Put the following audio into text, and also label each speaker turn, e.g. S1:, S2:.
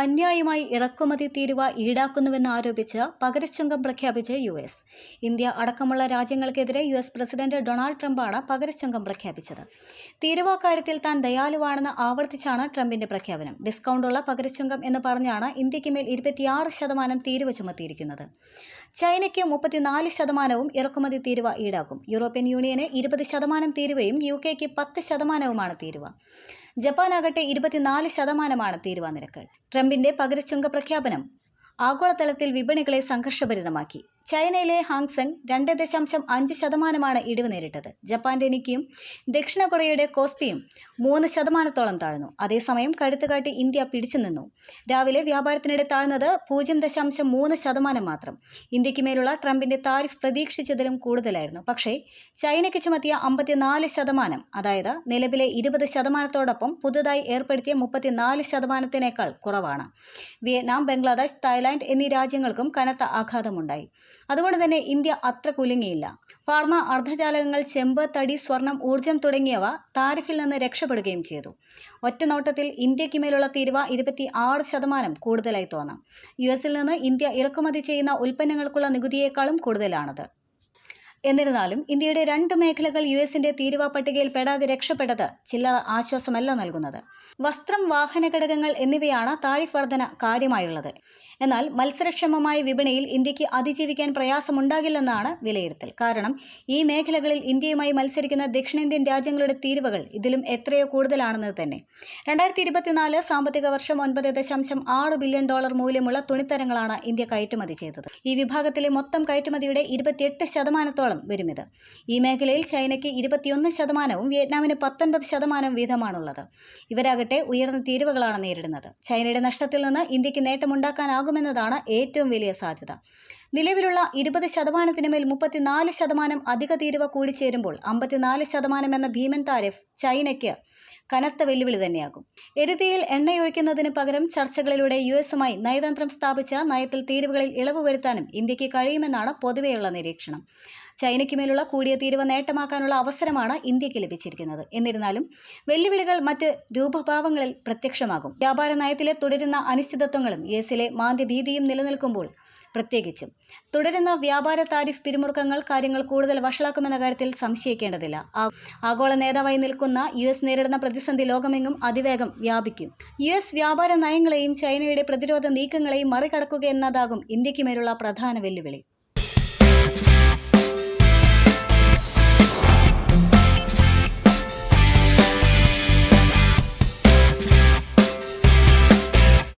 S1: അന്യായമായി ഇറക്കുമതി തീരുവ ഈടാക്കുന്നുവെന്ന് ആരോപിച്ച് പകരച്ചുങ്കം പ്രഖ്യാപിച്ച് യു എസ്. ഇന്ത്യ അടക്കമുള്ള രാജ്യങ്ങൾക്കെതിരെ യു എസ് പ്രസിഡന്റ് ഡൊണാൾഡ് ട്രംപാണ് പകരച്ചുങ്കം പ്രഖ്യാപിച്ചത്. തീരുവ കാര്യത്തിൽ താൻ ദയാലുവാണെന്ന് ആവർത്തിച്ചാണ് ട്രംപിന്റെ പ്രഖ്യാപനം. ഡിസ്കൗണ്ടുള്ള പകരച്ചുങ്കം എന്ന് പറഞ്ഞാണ് ഇന്ത്യയ്ക്ക് മേൽ ഇരുപത്തിയാറ് ശതമാനം തീരുവ ചുമത്തിയിരിക്കുന്നത്. ചൈനയ്ക്ക് മുപ്പത്തിനാല് ശതമാനവും ഇറക്കുമതി തീരുവ ഈടാക്കും. യൂറോപ്യൻ യൂണിയന് ഇരുപത് ശതമാനം തീരുവയും യു കെക്ക് പത്ത് ശതമാനവുമാണ് തീരുവ. ജപ്പാനാകട്ടെ ഇരുപത്തിനാല് ശതമാനമാണ് തീരുവ നിരക്ക് ട്രംപിന്റെ പകരച്ചുങ്ക പ്രഖ്യാപനം ആഗോളതലത്തിൽ വിപണികളെ സംഘർഷഭരിതമാക്കി. ചൈനയിലെ ഹാങ്സെങ് രണ്ട് ദശാംശം അഞ്ച് ശതമാനമാണ് ഇടിവ് നേരിട്ടത്. ജപ്പാന്റെ നിക്കിയും ദക്ഷിണ കൊറിയയുടെ കോസ്പിയും മൂന്ന് ശതമാനത്തോളം താഴ്ന്നു. അതേസമയം കരുത്തുകാട്ടി ഇന്ത്യ പിടിച്ചു നിന്നു. രാവിലെ വ്യാപാരത്തിനിടെ താഴ്ന്നത് പൂജ്യം ദശാംശം മൂന്ന് ശതമാനം മാത്രം. ഇന്ത്യയ്ക്ക് മേലുള്ള ട്രംപിന്റെ താരിഫ് പ്രതീക്ഷിച്ചതിലും കൂടുതലായിരുന്നു. പക്ഷേ ചൈനയ്ക്ക് ചുമത്തിയ അമ്പത്തിനാല് ശതമാനം അതായത് നിലവിലെ ഇരുപത് ശതമാനത്തോടൊപ്പം പുതുതായി ഏർപ്പെടുത്തിയ മുപ്പത്തിനാല് ശതമാനത്തിനേക്കാൾ കുറവാണ്. വിയറ്റ്നാം ബംഗ്ലാദേശ് തായ്ലാന്റ് എന്നീ രാജ്യങ്ങൾക്കും കനത്ത ആഘാതമുണ്ടായി. അതുകൊണ്ട് തന്നെ ഇന്ത്യ അത്ര കുലുങ്ങിയില്ല. ഫാർമ അർദ്ധചാലകങ്ങൾ ചെമ്പ് തടി സ്വർണം ഊർജം തുടങ്ങിയവ താരിഫിൽ നിന്ന് രക്ഷപ്പെടുകയും ചെയ്തു. ഒറ്റനോട്ടത്തിൽ ഇന്ത്യയ്ക്ക് മേലുള്ള തീരുവ ഇരുപത്തി ആറ് ശതമാനം കൂടുതലായി തോന്നാം. യു എസിൽ നിന്ന് ഇന്ത്യ ഇറക്കുമതി ചെയ്യുന്ന ഉൽപ്പന്നങ്ങൾക്കുള്ള നികുതിയേക്കാളും കൂടുതലാണത്. എന്നിരുന്നാലും ഇന്ത്യയുടെ രണ്ട് മേഖലകൾ യു എസിന്റെ തീരുവ പട്ടികയിൽ പെടാതെ രക്ഷപ്പെട്ടത് ചില്ലറ ആശ്വാസമല്ല നൽകുന്നത്. വസ്ത്രം വാഹന ഘടകങ്ങൾ എന്നിവയാണ് താരിഫ് വർധന കാര്യമായുള്ളത്. എന്നാൽ മത്സരക്ഷമമായ വിപണിയിൽ ഇന്ത്യയ്ക്ക് അതിജീവിക്കാൻ പ്രയാസമുണ്ടാകില്ലെന്നാണ് വിലയിരുത്തൽ. കാരണം ഈ മേഖലകളിൽ ഇന്ത്യയുമായി മത്സരിക്കുന്ന ദക്ഷിണേന്ത്യൻ രാജ്യങ്ങളുടെ തീരുവകൾ ഇതിലും എത്രയോ കൂടുതലാണെന്നത് തന്നെ. രണ്ടായിരത്തി ഇരുപത്തിനാല് സാമ്പത്തിക വർഷം ഒൻപത് ദശാംശം ആറ് ബില്യൺ ഡോളർ മൂല്യമുള്ള തുണിത്തരങ്ങളാണ് ഇന്ത്യ കയറ്റുമതി ചെയ്തത്. ഈ വിഭാഗത്തിലെ മൊത്തം കയറ്റുമതിയുടെ ഇരുപത്തിയെട്ട് ശതമാനത്തോളം വരും ഇത് ഈ മേഖലയിൽ ചൈനയ്ക്ക് ഇരുപത്തിയൊന്ന് ശതമാനവും വിയറ്റ്നാമിന് പത്തൊൻപത് ശതമാനവും വീതമാണുള്ളത്. ഇവരാകട്ടെ ഉയർന്ന തീരുവകളാണ് നേരിടുന്നത്. ചൈനയുടെ നഷ്ടത്തിൽ നിന്ന് ഇന്ത്യയ്ക്ക് നേട്ടമുണ്ടാക്കാനാകുമെന്നതാണ് ഏറ്റവും വലിയ സാധ്യത. നിലവിലുള്ള ഇരുപത് ശതമാനത്തിന് മേൽ മുപ്പത്തിനാല് ശതമാനം അധിക തീരുവ കൂടിച്ചേരുമ്പോൾ അമ്പത്തിനാല് ശതമാനം എന്ന ഭീമൻ താരിഫ് ചൈനയ്ക്ക് കനത്ത വെല്ലുവിളി തന്നെയാകും. എരുതിയിൽ എണ്ണയൊഴിക്കുന്നതിന് പകരം ചർച്ചകളിലൂടെ യു എസുമായി നയതന്ത്രം സ്ഥാപിച്ച നയത്തിൽ തീരുവകളിൽ ഇളവ് വരുത്താനും ഇന്ത്യയ്ക്ക് കഴിയുമെന്നാണ് പൊതുവെയുള്ള നിരീക്ഷണം. ചൈനയ്ക്ക് മേലുള്ള കൂടിയ തീരുവ നേട്ടമാക്കാനുള്ള അവസരമാണ് ഇന്ത്യയ്ക്ക് ലഭിച്ചിരിക്കുന്നത്. എന്നിരുന്നാലും വെല്ലുവിളികൾ മറ്റ് രൂപഭാവങ്ങളിൽ പ്രത്യക്ഷമാകും. വ്യാപാര നയത്തിലെ തുടരുന്ന അനിശ്ചിതത്വങ്ങളും യു എസിലെ മാന്ദ്യഭീതിയും നിലനിൽക്കുമ്പോൾ പ്രത്യേകിച്ചും. തുടരുന്ന വ്യാപാര താരിഫ് പിരിമുറുക്കങ്ങൾ കാര്യങ്ങൾ കൂടുതൽ വഷളാക്കുമെന്ന കാര്യത്തിൽ സംശയിക്കേണ്ടതില്ല. ആഗോള നേതാവായി നിൽക്കുന്ന യു എസ് നേരിടുന്ന പ്രതിസന്ധി ലോകമെങ്ങും അതിവേഗം വ്യാപിക്കും. യു എസ് വ്യാപാര നയങ്ങളെയും ചൈനയുടെ പ്രതിരോധ നീക്കങ്ങളെയും മറികടക്കുക എന്നതാകും ഇന്ത്യയ്ക്ക് മേലുള്ള പ്രധാന വെല്ലുവിളി.